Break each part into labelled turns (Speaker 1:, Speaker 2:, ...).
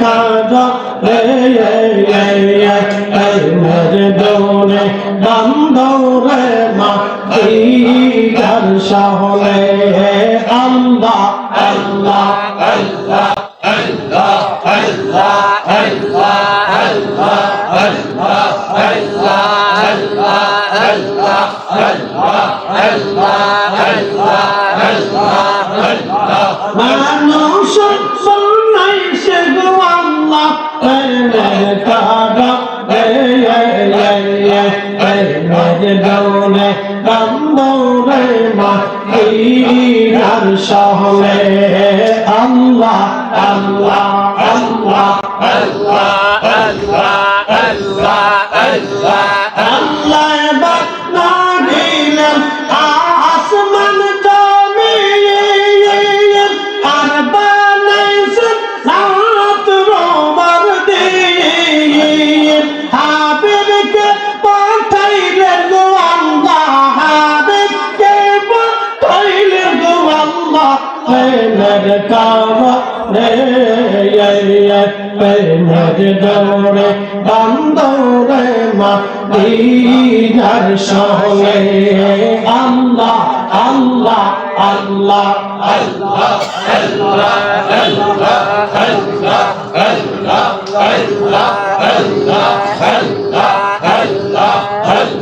Speaker 1: কাজ রে প্রেমের দৌড়ে বান্দরে মা দিদার সহলে আল্লাহ আল্লাহ আল্লাহ মানুষ নাই সে গো আল্লাহ প্রেমের কাগা প্রেমের দৌড়ে বান্দরে মদিনার শহরে আল্লাহ আল্লাহ আল্লাহ আল্লাহ। আল্লাহ প্রেমের কারণে প্রেমের দৌড়ে বান্দরে মা দিনার সঙ্গে আল্লাহ আল্লাহ আল্লাহ আল্লাহ আল্লাহ আল্লাহ আল্লাহ আল্লাহ আল্লাহ আল্লাহ আল্লাহ আল্লাহ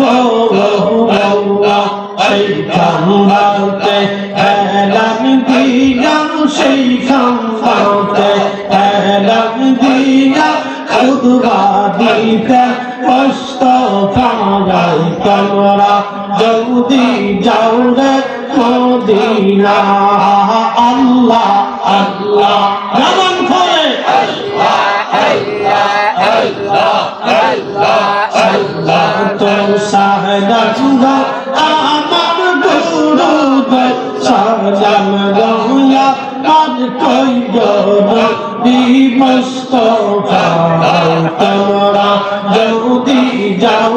Speaker 1: Oh খাম্বাতে এলাম দিলাম সেই খাম্বাতে এলাম দিয়া খুদবা দিতে কষ্ট কামাই তোমরা জলদি যাও রে মদিনা। আল্লাহ আল্লাহ যেমন করে আল্লাহ তো সাহদা কাম রহলা কাজ কইরা বিমস্ত তোমরা জলদি যাও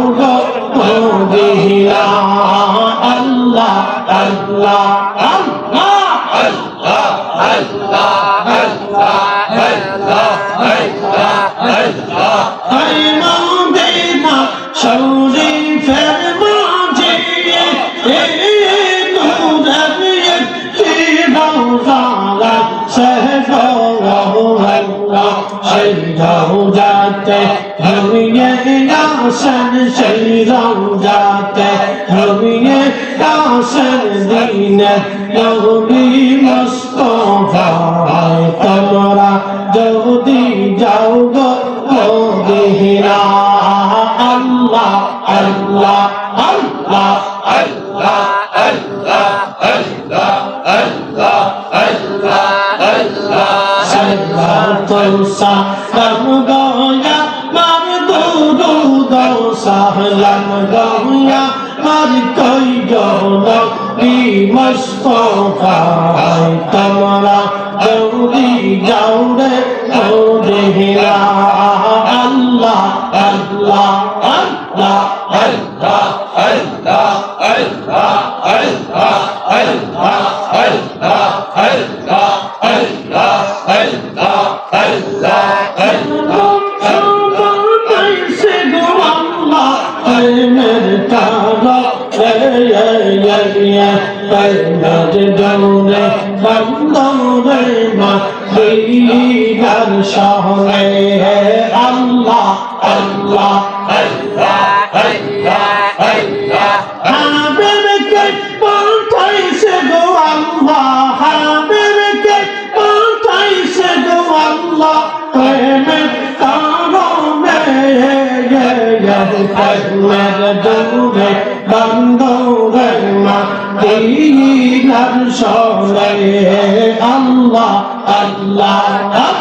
Speaker 1: जाते हम ये दासन शरीरम जाते हम ये दासन दीनत Allah tawsa Lam gawya mar dudu dawsa Lam gawya mar koi jawla Bi Mustafa Ay tamra Jawdi jawde Jawde hilal শহরে আল্লাহ আল্লাহ হাবিবকে পাঠাইছে গো আল্লাহ হাবিবকে পাঠাইছে গো আল্লাহ প্রেমের কারণে প্রেমের দৌড়ে বন্ধরে মা দিনার সরে আল্লাহ আল্লাহ।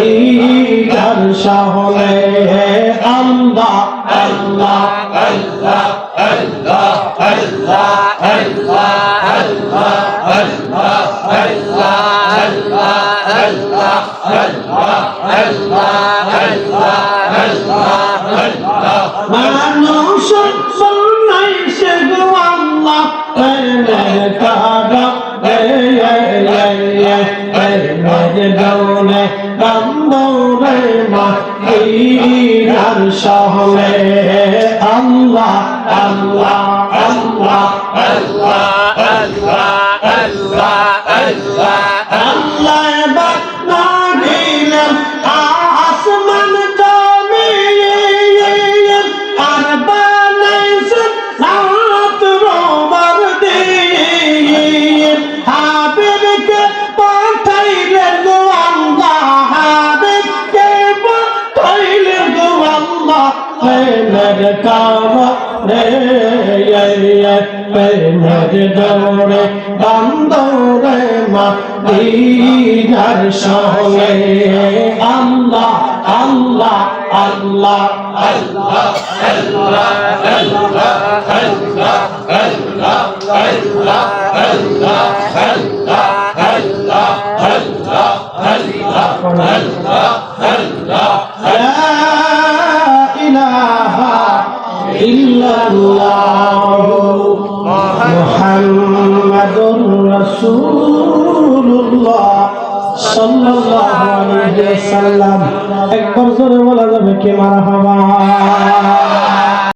Speaker 1: দিদার আল্লাহ আল্লাহ আল্লাহ আল্লাহ। আর শহরে আল্লাহ আল্লাহ। আল্লাহ প্রেমের কারণে প্রেমের দৌড়ে বান্দরে মা দিনার সঙ্গে আল্লাহ আল্লাহ আল্লাহ আল্লাহ আল্লাহ আল্লাহ আল্লাহ আল্লাহ আল্লাহ আল্লাহ আল্লাহ আল্লাহ আল্লাহ আল্লাহ আল্লাহ আল্লাহ মুহাম্মাদুর রাসূলুল্লাহ সাল্লাল্লাহু আলাইহি ওয়াসাল্লাম। একবার জোরে বলা যাবে কি মারহাবা